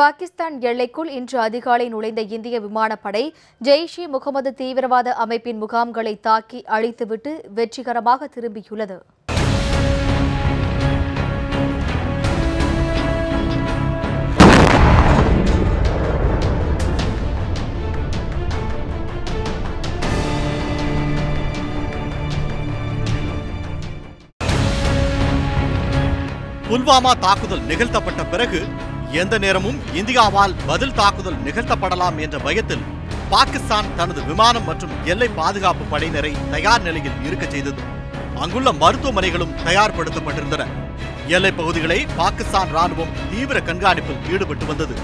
பாகிஸ்தான் எல்லைக்குள் இன்று அதிகாலை நுழைந்த இந்திய விமானப்படை ஜெய்ஷ் இ முகமது தீவிரவாத அமைப்பின் முகாம்களை தாக்கி அழித்துவிட்டு வெற்றிகரமாக திரும்பியுள்ளது. புல்வாமா தாக்குதல் நிகழ்த்தப்பட்ட பிறகு எந்த நேரமும் இந்தியாவால் பதில் தாக்குதல் நிகழ்த்தப்படலாம் என்ற பயத்தில் பாகிஸ்தான் தனது விமானம் மற்றும் எல்லை பாதுகாப்பு படையினரை தயார் நிலையில் இருக்க செய்தது. அங்குள்ள மருத்துவமனைகளும் தயார்படுத்தப்பட்டிருந்தன. எல்லை பகுதிகளை பாகிஸ்தான் ராணுவம் தீவிர கண்காணிப்பில் ஈடுபட்டு வந்தது.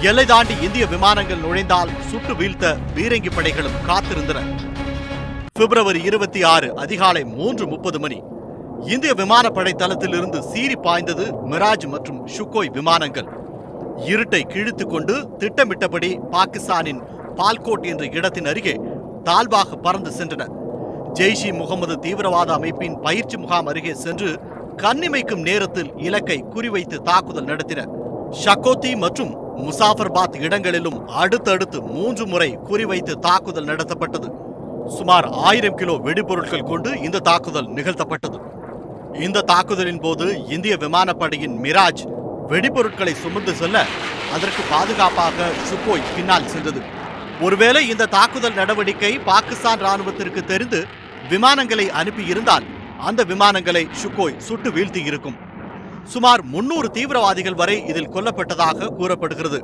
எல்லை தாண்டி இந்திய விமானங்கள் நுழைந்தால் சுட்டு வீழ்த்த பீரங்கி படைகளும் காத்திருந்தன. பிப்ரவரி இருபத்தி ஆறு அதிகாலை மூன்று முப்பது மணி. இந்திய விமானப்படை தளத்திலிருந்து சீறி பாய்ந்தது மிராஜ் மற்றும் ஷுக்கோய் விமானங்கள். இருட்டை கிழித்துக் கொண்டு திட்டமிட்டபடி பாகிஸ்தானின் பால்கோட் என்ற இடத்தின் அருகே தாழ்வாக பறந்து சென்றன. ஜெய்ஷி முகமது தீவிரவாத அமைப்பின் பயிற்சி முகாம் அருகே சென்று கண்ணிமைக்கும் நேரத்தில் இலக்கை குறிவைத்து தாக்குதல் நடத்தின. ஷக்கோத்தி மற்றும் முசாஃபர்பாத் இடங்களிலும் அடுத்தடுத்து மூன்று முறை குறிவைத்து தாக்குதல் நடத்தப்பட்டது. சுமார் ஆயிரம் கிலோ வெடிபொருட்கள் கொண்டு இந்த தாக்குதல் நிகழ்த்தப்பட்டது. இந்த தாக்குதலின் போது இந்திய விமானப்படையின் மிராஜ் வெடிபொருட்களை சுமந்து செல்ல அதற்கு பாதுகாப்பாக சுக்கோய் பின்னால் சென்றது. ஒருவேளை இந்த தாக்குதல் நடவடிக்கை பாகிஸ்தான் ராணுவத்திற்கு தெரிந்து விமானங்களை அனுப்பியிருந்தால் அந்த விமானங்களை சுக்கோய் சுட்டு வீழ்த்தி இருக்கும். சுமார் முன்னூறு தீவிரவாதிகள் வரை இதில் கொல்லப்பட்டதாக கூறப்படுகிறது.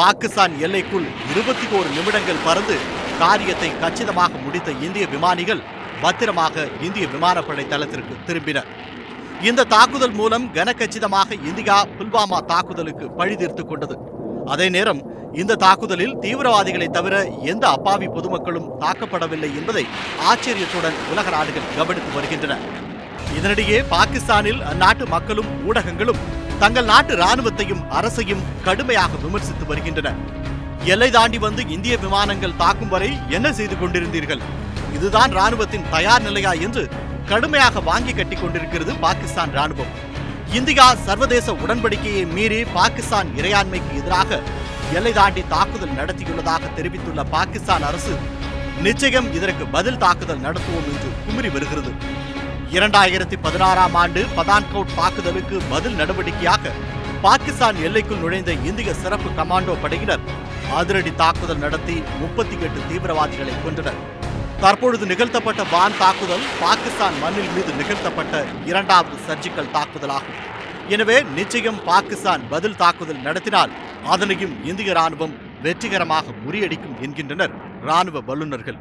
பாகிஸ்தான் எல்லைக்குள் இருபத்தி ஓரு நிமிடங்கள் பறந்து காரியத்தை கச்சிதமாக முடித்த இந்திய விமானிகள் பத்திரமாக இந்திய விமானப்படை தளத்திற்கு திரும்பினர். இந்த தாக்குதல் மூலம் கனக்கச்சிதமாக இந்தியா புல்வாமா தாக்குதலுக்கு பழிதீர்த்துக் கொண்டது. அதே நேரம் இந்த தாக்குதலில் தீவிரவாதிகளை தவிர எந்த அப்பாவி பொதுமக்களும் தாக்கப்படவில்லை என்பதை ஆச்சரியத்துடன் உலக நாடுகள் கவனித்து வருகின்றன. இதனிடையே பாகிஸ்தானில் அந்நாட்டு மக்களும் ஊடகங்களும் தங்கள் நாட்டு ராணுவத்தையும் அரசையும் கடுமையாக விமர்சித்து வருகின்றன. எல்லை தாண்டி வந்து இந்திய விமானங்கள் தாக்கும் வரை என்ன செய்து கொண்டிருந்தீர்கள்? இதுதான் ராணுவத்தின் தயார் நிலையா என்று கடுமையாக வாங்கி கட்டிக் கொண்டிருக்கிறது பாகிஸ்தான் ராணுவம் இந்தியா சர்வதேச உடன்படிக்கையை மீறி பாகிஸ்தான் இறையாண்மைக்கு எதிராக எல்லை தாண்டி தாக்குதல் நடத்தியுள்ளதாக தெரிவித்துள்ள பாகிஸ்தான் அரசு நிச்சயம் இதற்கு பதில் தாக்குதல் நடத்துவோம் என்று குமரி வருகிறது. இரண்டாயிரத்தி பதினாறாம் ஆண்டு பதான்கோட் தாக்குதலுக்கு பதில் நடவடிக்கையாக பாகிஸ்தான் எல்லைக்குள் நுழைந்த இந்திய சிறப்பு கமாண்டோ படையினர் அதிரடி தாக்குதல் நடத்தி முப்பத்தி எட்டு தீவிரவாதிகளை கொன்றனர். தற்பொழுது நிகழ்த்தப்பட்ட வான் தாக்குதல் பாகிஸ்தான் மண்ணில் மீது நிகழ்த்தப்பட்ட இரண்டாவது சர்ஜிக்கல் தாக்குதலாகும். எனவே நிச்சயம் பாகிஸ்தான் பதில் தாக்குதல் நடத்தினால் அதனையும் இந்திய ராணுவம் வெற்றிகரமாக முறியடிக்கும் என்கின்றனர் ராணுவ வல்லுநர்கள்.